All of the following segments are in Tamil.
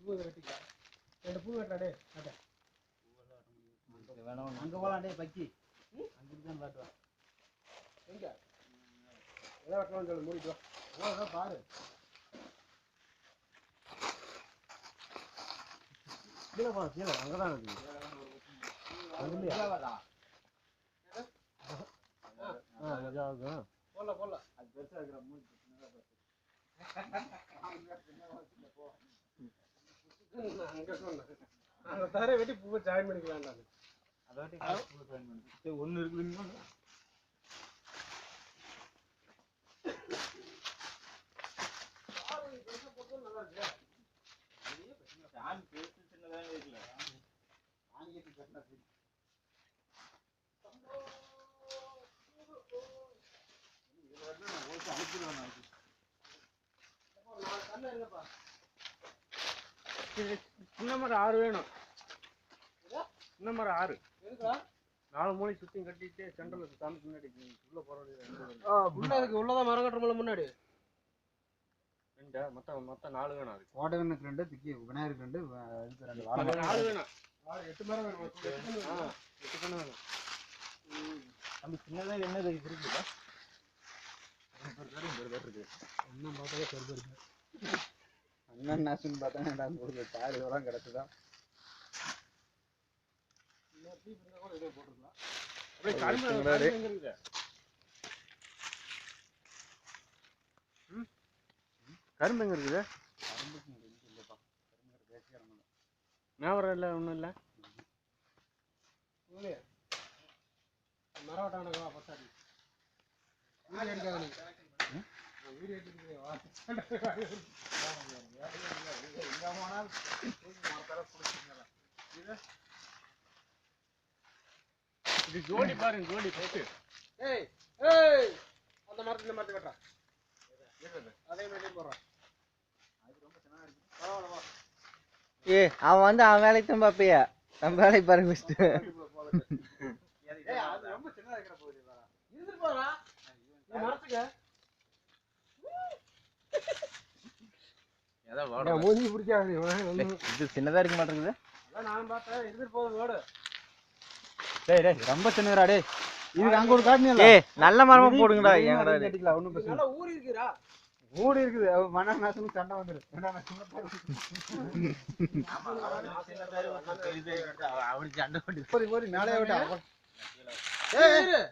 பூ வெட்டிக்கலாம் ரெண்டு பூ வெட்டுறா டே அட அங்க போலாம் டேய் பக்கி. அங்கிட்டு தான் காட்டுவான் எங்க? எதை வெட்டலாம்னு சொல்லு மூடிட்டு வா. பாரு. கீழே போ கீழே அங்க மஜா இருக்கும் போடல போடல அது பெருசா இருக்கிற மூஞ்சி சின்னதா பாத்து. வெட்டி பூவை ஜாயின் பண்ணிக்கலாம்டா அதாட்டி காசு ஒன்று இருக்குதுங்க ஃபேன் பெருசு சின்னதாவே இருக்குல்ல. வாங்கிட்டு கட்டினா சரி. இதுல வந்து நான் ஓட்டு அனுப்பிடுவேன் நாளைக்கு. சின்ன மரம் ஆறு வேணும். சின்ன மரம் ஆறு. நாலு மூணை சுத்தி கட்டிட்டு சென்டர்ல சாமி முன்னாடி உள்ள போற வரும். உள்ள அதுக்கு உள்ளதான் மரம் கட்டுறோம்ல முன்னாடி. ரெண்டா? மொத்தம் மொத்தம் நாலு வேணும் அதுக்கு. கோட்டகனுக்கு ரெண்டு திக்கி விநாயகருக்கு ரெண்டு இதுக்கு ரெண்டு மரம். நாலு வேணும். ஆறு எட்டு மரம் வேணும். எட்டு கண்ணு வேணும். ஆ, எட்டு கண்ணு வேணும். நம்ம சின்னதா என்னது இது? இருக்குதா? இருக்கு. இன்னும் பார்த்தாலே சரி இருக்கு? அண்ணன் நாசுன்னு பார்த்தா நான் கொடுக்க தார் இதெல்லாம் அப்படியே கரும்பு எங்க இருக்குது? ஞாபகம் இல்லை? ஒன்றும் இல்லை? மரம் வெட்டானுங்க பத்தாடி அடிக்காத இது ஜோடி பாருங்க ஜோடி போட்டு ஏய் ஏய் அந்த மரத்துல இந்த மரத்தை கட்டா அதே மாதிரி போடுறான் ஏ அவன் வந்து அவன் வேலைக்கு தான் பாப்பியா நம்ம வேலைக்கு பாருங்க ஏய் அது ரொம்ப சின்னதா போகுது மரத்துக்கு மூஞ்சி பிடிக்காது இது சின்னதா இருக்க மாட்டேங்குது அதான் நானும் பார்த்தேன் இருந்துட்டு போதும் வேடு டேய் டேய் ரொம்ப சின்னதா டேய். இதுக்கு அங்க ஒரு காட்டுனீல நல்ல மரமா போடுங்கடா ஏங்கடா இது? கட்டிக்கலாம் ஒண்ணும் பிரச்சனை நல்லா ஊறி இருக்குடா மூடி இருக்குது. மன நாசம் சண்டை வந்துரு சண்டை போட்டு மேலே விட்டா ஏய்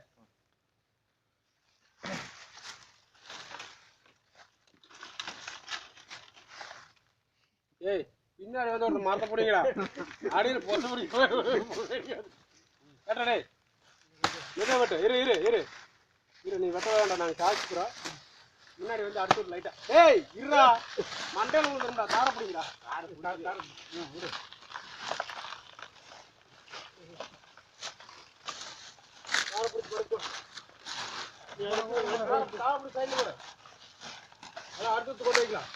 ஏய் பின்னாடி வந்து ஒரு மரத்தை பிடிங்கடா. அடியில் பொத்த பிடிக்க டேய். என்ன வெட்டு? இரு இரு இரு. இரு நீ வெட்ட வேண்டாம் நாங்கள் காய்ச்சிக்கிறோம் முன்னாடி வந்து அடுத்து ஒரு லைட்டா ஏய் இருடா. மண்டையில விழுந்துருந்தா தார பிடிங்கடா. தார தார ம், இரு தார பிடிச்சி படுத்து தார பிடிச்சி சைடில் போடு அதான் அடுத்து கொண்டு வைக்கலாம்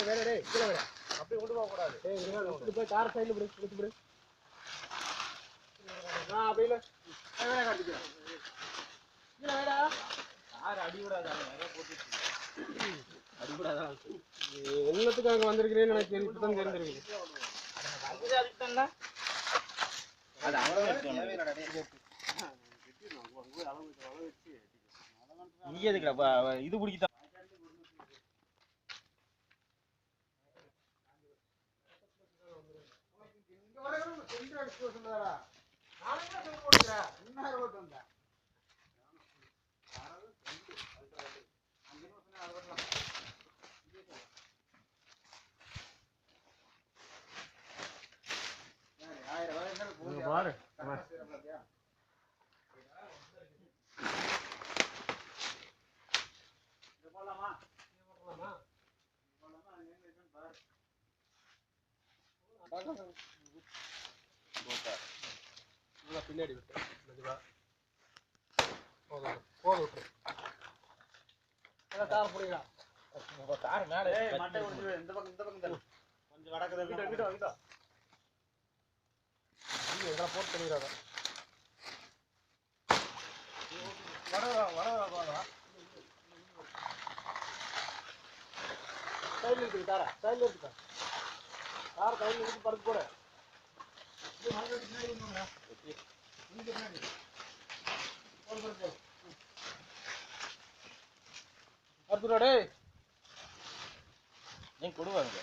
வேற டேய் கீழே வேற. அப்படி கொண்டு போக கூடாது. வேற கொண்டு போய் கார் சைடுல பிடி பிடிச்சு பிடி நான் அப்படி இல்ல ஏய், வேற காட்டிக்கிறேன். கீழே வேடா. யார் அடி விடாத? நிறைய போட்டு அடி விடாத? எல்லாத்துக்கும் அங்க வந்திருக்கிறேன்னு எனக்கு தெரியும் இப்பதான் தெரிஞ்சிருக்கு அது அவரே நீ எதுக்குடா இது பிடிக்கிட்டா? பாரு நல்லா பின்னாடி விட்டு மெதுவா போதும் போதும் விட்டு தார பிடிங்கடா கார் மேலே இந்த பக்கம் இந்த பக்கம். கொஞ்சம் வடக்கு கிட்ட கிட்ட கிட்ட போட்டு இதெல்லாம் போட்டு தெரியுறாங்க வரதா வரதா வரதா தாரா சைடில் இருக்குதா தார. கையில் எடுத்து படுத்து டேய். நீ கொடுவாங்க